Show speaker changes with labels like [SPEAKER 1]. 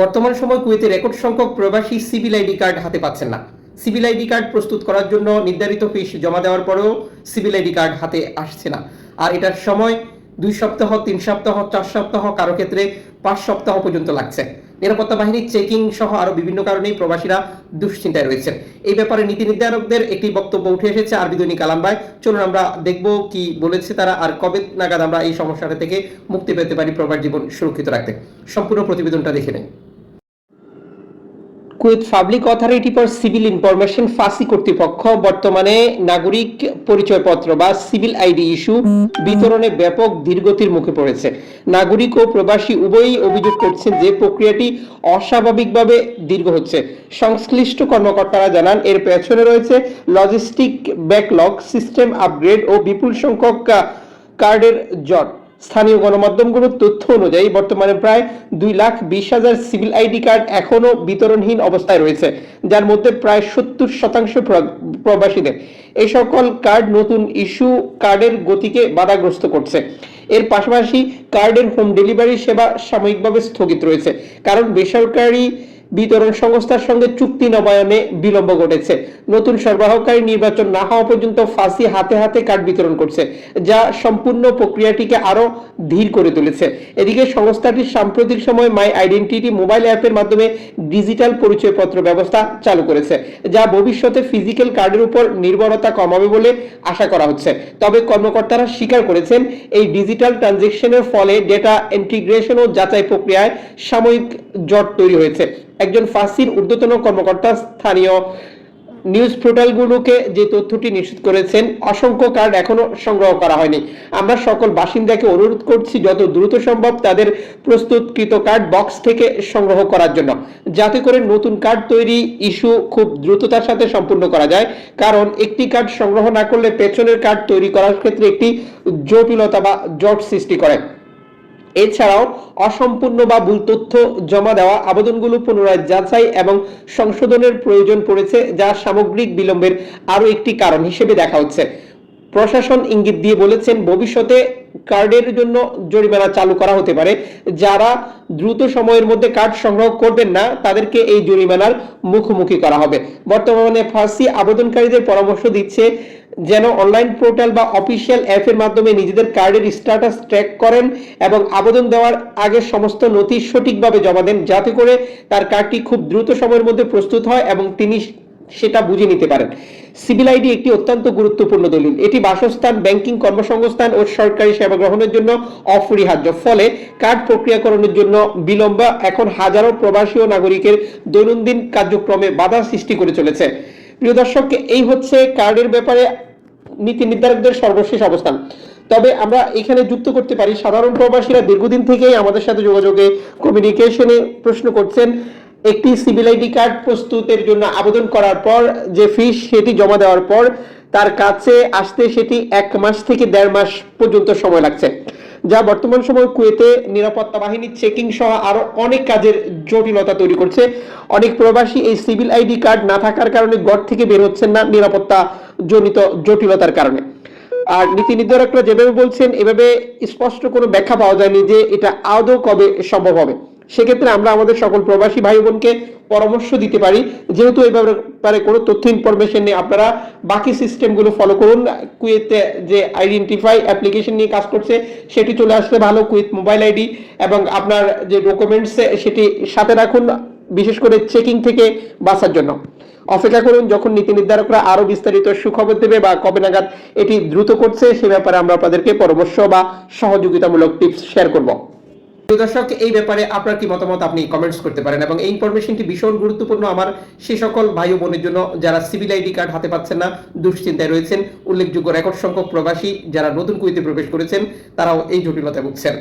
[SPEAKER 1] বর্তমান সময় কুয়েতে রেকর্ড সংখ্যক প্রবাসী সিভিল আইডি কার্ড হাতে পাচ্ছেন না। সিভিল আইডি কার্ড প্রস্তুত করার জন্য নির্ধারিত ফিস জমা দেওয়ার পরেও সিভিল আইডি কার্ড হাতে আসছে না। আর এটার সময় দুই সপ্তাহ, তিন সপ্তাহ, চার সপ্তাহ, কারও ক্ষেত্রে পাঁচ সপ্তাহ পর্যন্ত লাগছে। নিরাপত্তা বাহিনীর চেকিং সহ আরও বিভিন্ন কারণেই প্রবাসীরা দুশ্চিন্তায় রয়েছেন। এই ব্যাপারে নীতি নির্ধারকদের একটি বক্তব্য উঠে এসেছে আরবি দৈনিক আলাম্বায় চলুন আমরা দেখব কি বলেছে তারা আর কবে নাগাদ আমরা এই সমস্যাটা থেকে মুক্তি পেতে পারি প্রবাস জীবন সুরক্ষিত রাখতে। সম্পূর্ণ প্রতিবেদনটা দেখে নেই Kuwait public authority for civil information ফাসি কর্তৃপক্ষ, বর্তমানে নাগরিক পরিচয়পত্র বা সিভিল আইডি ইস্যু বিতরণে ব্যাপক ধীরগতির মুখে পড়েছে। নাগরিক ও প্রবাসী উভয়ই অভিযোগ করছেন যে প্রক্রিয়াটি অস্বাভাবিকভাবে দীর্ঘ হচ্ছে। সংশ্লিষ্ট কর্মকর্তারা জানান, এর পেছনে রয়েছে লজিস্টিক ব্যাকলগ সিস্টেম আপগ্রেড ও বিপুল সংখ্যক কার্ডের জট। স্থানীয় গণমাধ্যমগুলোর তথ্য অনুযায়ী বর্তমানে প্রায় দুই লাখ বিশ হাজার সিভিল আইডি কার্ড এখনও বিতরণহীন অবস্থায় রয়েছে, যার মধ্যে প্রায় সত্তর শতাংশ প্র- প্রবাসীদের। এই সকল কার্ড নতুন ইস্যু কার্ডের গতিকে বাধাগ্রস্ত করছে। এর পাশাপাশি কার্ডের হোম ডেলিভারি সেবা সাময়িকভাবে স্থগিত রয়েছে, কারণ বেসরকারি বিতরণ সংস্থার সঙ্গে চুক্তি নবায়নে বিলম্ব ঘটেছে। নতুন সরবরাহকারী নির্বাচন না হওয়া পর্যন্ত ফাঁসি হাতে হাতে কার্ড বিতরণ করছে, যা সম্পূর্ণ প্রক্রিয়াটিকে আরও ধীর করে তুলেছে। এদিকে সংস্থাটি সাম্প্রতিক সময় মাই আইডেন্টিটি মোবাইল অ্যাপের মাধ্যমে ডিজিটাল পরিচয়পত্র ব্যবস্থা চালু করেছে, যা ভবিষ্যতে ফিজিক্যাল কার্ডের উপর নির্ভরতা কমাবে বলে আশা করা হচ্ছে। তবে কর্মকর্তারা স্বীকার করেছেন, এই ডিজিটাল ট্রানজেকশনের ফলে ডেটা ইন্টিগ্রেশন ও যাচাই প্রক্রিয়ায় সাময়িক জট তৈরি হয়েছে। একজন ফাসির ঊর্ধ্বতন কর্মকর্তা স্থানীয় নিউজ পোর্টালগুলোকে যে তথ্যটি নিশ্চিত করেছেন, অসংখ্য কার্ড এখনও সংগ্রহ করা হয়নি। আমরা সকল বাসিন্দাকে অনুরোধ করছি, যত দ্রুত সম্ভব তাদের প্রস্তুতকৃত কার্ড বক্স থেকে সংগ্রহ করার জন্য। যাতে করে নতুন কার্ড তৈরি ইস্যু খুব দ্রুততার সাথে সম্পূর্ণ করা যায়। কারণ একটি কার্ড সংগ্রহ না করলে পেছনের কার্ড তৈরি করার ক্ষেত্রে একটি জটিলতা বা জট সৃষ্টি করে। এছাড়াও অসম্পূর্ণ বা ভুল তথ্য জমা দেওয়া আবেদনগুলো পুনরায় যাচাই এবং সংশোধনের প্রয়োজন পড়েছে যা সামগ্রিক বিলম্বের আরও একটি কারণ হিসেবে দেখা হচ্ছে। প্রশাসন ইঙ্গিত দিয়ে বলেছেন, ভবিষ্যতে কার্ডের জন্য জরিমানা চালু করা হতে পারে। যারা দ্রুত সময়ের মধ্যে কার্ড সংগ্রহ করবেন না, তাদেরকে এই জরিমানার মুখোমুখি করা হবে। বর্তমানে ফার্সি আবেদনকারীদের পরামর্শ দিচ্ছে যেন অনলাইন পোর্টাল বা অফিসিয়াল অ্যাপের মাধ্যমে নিজেদের কার্ডের স্ট্যাটাস ট্র্যাক করেন এবং আবেদন দেওয়ার আগে সমস্ত নথি সঠিকভাবে জমা দেন, যাতে করে তার কার্ডটি খুব দ্রুত সময়ের মধ্যে প্রস্তুত হয় এবং তিনি সেটা বুঝে নিতে পারেন। সিভিল আইডি একটি অত্যন্ত গুরুত্বপূর্ণ দলিল। এটি বাসস্থান, ব্যাংকিং কর্মসংস্থান ও সরকারি সেবা গ্রহণের জন্য অপরিহার্য। ফলে কার্ড প্রক্রিয়াকরণের জন্য বিলম্ব এখন হাজারো প্রবাসী ও নাগরিকের দৈনন্দিন কার্যক্রমে বাধা সৃষ্টি করে চলেছে। প্রিয় দর্শক, এই হচ্ছে কার্ডের ব্যাপারে নীতি নির্ধারকদের সর্বশেষ অবস্থান। তবে আমরা এখানে যুক্ত করতে পারি, সাধারণ প্রবাসীরা দীর্ঘদিন থেকেই আমাদের সাথে যোগাযোগে কমিউনিকেশনে প্রশ্ন করছেন। একটি সিভিল আইডি কার্ড প্রস্তুতের জন্য আবেদন করার পর, যে ফিস সেটি জমা দেওয়ার পর, তার কাছে আসতে সেটি এক মাস থেকে দেড় মাস পর্যন্ত সময় লাগছে। যা বর্তমান সময় কুয়েতে নিরাপত্তা বাহিনীর চেকিং সহ আরও অনেক কাজের জটিলতা তৈরি করছে। অনেক প্রবাসী এই সিভিল আইডি কার্ড না থাকার কারণে গড় থেকে বের হচ্ছেন না নিরাপত্তা জনিত জটিলতার কারণে। আর নীতি নির্ধারকরা যেভাবে বলছেন, এভাবে স্পষ্ট কোনো ব্যাখ্যা পাওয়া যায়নি যে এটা আদৌ কবে সম্ভব হবে। সেক্ষেত্রে আমরা আমাদের সকল প্রবাসী ভাই বোনকে পরামর্শ দিতে পারি। যেহেতু এই ব্যাপারে কোনো তথ্য ইনফরমেশন নেই, আপনারা বাকি সিস্টেমগুলো ফলো করুন। কুয়েতে যে আইডেন্টিফাই অ্যাপ্লিকেশন নিয়ে কাজ করছে, সেটি চলে আসলে ভালো। কুয়েত মোবাইল আইডি এবং আপনার যে ডকুমেন্টস সেটি সাথে রাখুন, বিশেষ করে চেকিং থেকে বাঁচার জন্য। অপেক্ষা করুন, যখন নীতি নির্ধারকরা আরও বিস্তারিত সুখবর দেবে বা কবে নাগাদ এটি দ্রুত করছে, সে ব্যাপারে আমরা আপনাদেরকে পরামর্শ বা সহযোগিতামূলক টিপস শেয়ার করব। দর্শক, এই ব্যাপারে আপনার কি মতামত? আপনি কমেন্টস করতে পারেন এবং এই ইনফরমেশনটি ভীষণ গুরুত্বপূর্ণ আমার সে সকল ভাই বোনের জন্য যারা সিভিল আইডি কার্ড হাতে পাচ্ছেন না, দুশ্চিন্তায় রয়েছেন। উল্লেখযোগ্য রেকর্ড সংখ্যক প্রবাসী যারা নতুন কুইতে প্রবেশ করেছেন, তারাও এই জটিলতায় ভুগছেন।